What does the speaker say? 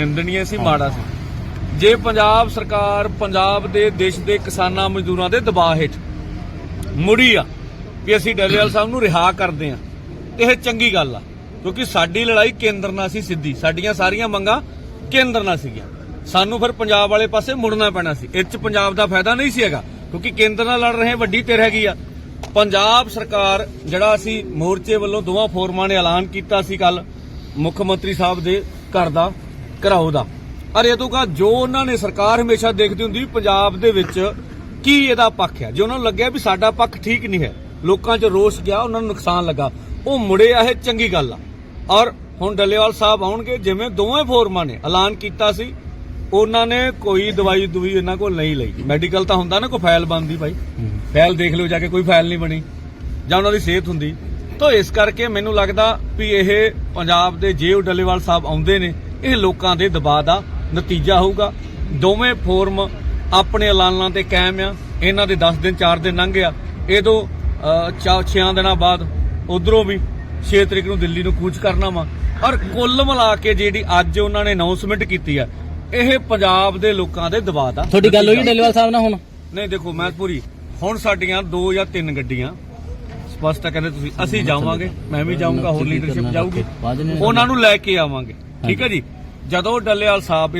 ਨਿੰਦਣੀय ਸੀ ਮਾੜਾ ਸੀ। ਜੇ ਪੰਜਾਬ ਸਰਕਾਰ ਪੰਜਾਬ ਦੇ ਦੇਸ਼ ਦੇ ਕਿਸਾਨਾਂ ਮਜ਼ਦੂਰਾਂ ਦੇ ਦਬਾਅ ਹੇਠ ਮੁੜੀ ਆ ਕਿ ਅਸੀਂ ਡੱਲੇਵਾਲ ਸਾਹਿਬ ਨੂੰ ਰਿਹਾ ਕਰਦੇ ਆ ਤੇ ਇਹ ਚੰਗੀ ਗੱਲ ਆ ਕਿਉਂਕਿ ਸਾਡੀ ਲੜਾਈ ਕੇਂਦਰ ਨਾਲ ਸੀ ਸਿੱਧੀ ਸਾਡੀਆਂ ਸਾਰੀਆਂ ਮੰਗਾਂ ਕੇਂਦਰ ਨਾਲ ਸੀਗੀਆਂ। ਸਾਨੂੰ ਫਿਰ ਪੰਜਾਬ ਵਾਲੇ ਪਾਸੇ ਮੁੜਨਾ ਪੈਣਾ ਸੀ। ਇਹ ਚ ਪੰਜਾਬ ਦਾ ਫਾਇਦਾ ਨਹੀਂ ਸੀ ਹੈਗਾ ਕਿਉਂਕਿ ਕੇਂਦਰ ਨਾਲ ਲੜ ਰਹੇ ਵੱਡੀ ਧਿਰ ਹੈਗੀ ਆ। ਪੰਜਾਬ ਸਰਕਾਰ ਜਿਹੜਾ ਅਸੀਂ ਮੋਰਚੇ ਵੱਲੋਂ ਦੋਵਾਂ ਫੋਰਮਾਂ ਨੇ ਐਲਾਨ ਕੀਤਾ ਸੀ ਕੱਲ ਮੁੱਖ ਮੰਤਰੀ ਸਾਹਿਬ ਦੇ ਘਰ ਦਾ ਕਰਾਓ ਦਾ ਅਰ ਇਹ ਤੋਂ ਕਾ ਜੋ ਉਹਨਾਂ ਨੇ ਸਰਕਾਰ ਹਮੇਸ਼ਾ ਦੇਖਦੀ ਹੁੰਦੀ ਪੰਜਾਬ ਦੇ ਵਿੱਚ ਕੀ ਇਹਦਾ ਪੱਖ ਹੈ। ਜੇ ਉਹਨਾਂ ਨੂੰ ਲੱਗਿਆ ਵੀ ਸਾਡਾ ਪੱਖ ਠੀਕ ਨਹੀਂ ਹੈ, ਲੋਕਾਂ 'ਚ ਰੋਸ ਗਿਆ, ਉਹਨਾਂ ਨੂੰ ਨੁਕਸਾਨ ਲੱਗਾ, ਉਹ ਮੁੜੇ ਆ, ਇਹ ਚੰਗੀ ਗੱਲ ਆ। ਔਰ ਹੁਣ ਡੱਲੇਵਾਲ ਸਾਹਿਬ ਆਉਣਗੇ, ਜਿਵੇਂ ਦੋਵੇਂ ਫੋਰਮਾਂ ਨੇ, ਐਲਾਨ ਕੀਤਾ ਸੀ, ਉਹਨਾਂ ਨੇ ਕੋਈ ਦਵਾਈ ਦੁਈ ਇਹਨਾਂ ਕੋਲ ਨਹੀਂ ਲਈ। ਮੈਡੀਕਲ ਤਾਂ ਹੁੰਦਾ ਨਾ, ਕੋਈ ਫਾਈਲ ਬਣਦੀ ਭਾਈ। ਫਾਈਲ ਦੇਖ ਲਿਓ, ਜਾ ਕੇ ਕੋਈ ਫਾਈਲ ਨਹੀਂ ਬਣੀ। ਜਾਂ ਉਹਨਾਂ ਦੀ ਸਿਹਤ ਹੁੰਦੀ। ਤਾਂ ਇਸ ਕਰਕੇ ਮੈਨੂੰ ਲੱਗਦਾ ਵੀ ਇਹ ਪੰਜਾਬ ਦੇ ਜੇਵ ਡੱਲੇਵਾਲ ਸਾਹਿਬ ਆਉਂਦੇ ਨੇ ਇਹ ਲੋਕਾਂ ਦੇ ਦਬਾਅ ਦਾ ਨਤੀਜਾ ਹੋਊਗਾ। ਦੋਵੇਂ ਫੋਰਮ ਆਪਣੇ ਐਲਾਨਾਂ ਤੇ ਕਾਇਮ ਆ। ਇਹਨਾਂ ਦੇ 10 ਦਿਨ 4 ਦਿਨ ਲੰਘ ਗਿਆ। ਇਹ ਤੋਂ 6 ਦਿਨਾਂ ਬਾਅਦ ਉਧਰੋਂ ਵੀ 6 ਤਰੀਕ ਨੂੰ ਦਿੱਲੀ ਨੂੰ ਕੂਚ ਕਰਨਾ ਵਾ। ਔਰ ਕੁੱਲ ਮਿਲਾ ਕੇ ਜਿਹੜੀ ਅੱਜ ਉਹਨਾਂ ਨੇ ਅਨਾਉਂਸਮੈਂਟ ਕੀਤੀ ਆ ਇਹ ਪੰਜਾਬ ਦੇ ਲੋਕਾਂ ਦੇ ਦਬਾਅ ਦਾ ਤੁਹਾਡੀ ਗੱਲ ਹੋਈ। ਡੱਲੇਵਾਲ ਸਾਹਿਬ ਨਾਲ ਹੁਣ? ਨਹੀਂ ਦੇਖੋ ਮੈਂ ਪੂਰੀ ਹੁਣ ਸਾਡੀਆਂ ਦੋ ਜਾਂ ਤਿੰਨ ਗੱਡੀਆਂ ਸਪਸ਼ਟ ਕਹਿੰਦੇ ਤੁਸੀਂ ਅਸੀਂ ਜਾਵਾਂਗੇ ਮੈਂ ਵੀ ਜਾਊਂਗਾ ਹੋਰ ਲੀਡਰਸ਼ਿਪ ਜਾਊਗੀ। ਉਹਨਾਂ ਨੂੰ ਲੈ ਕੇ ਆਵਾਂਗੇ। ਠੀਕ ਹੈ ਜੀ। ਜਦੋਂ ਡੱਲੇਵਾਲ ਸਾਹਿਬ ਇਸ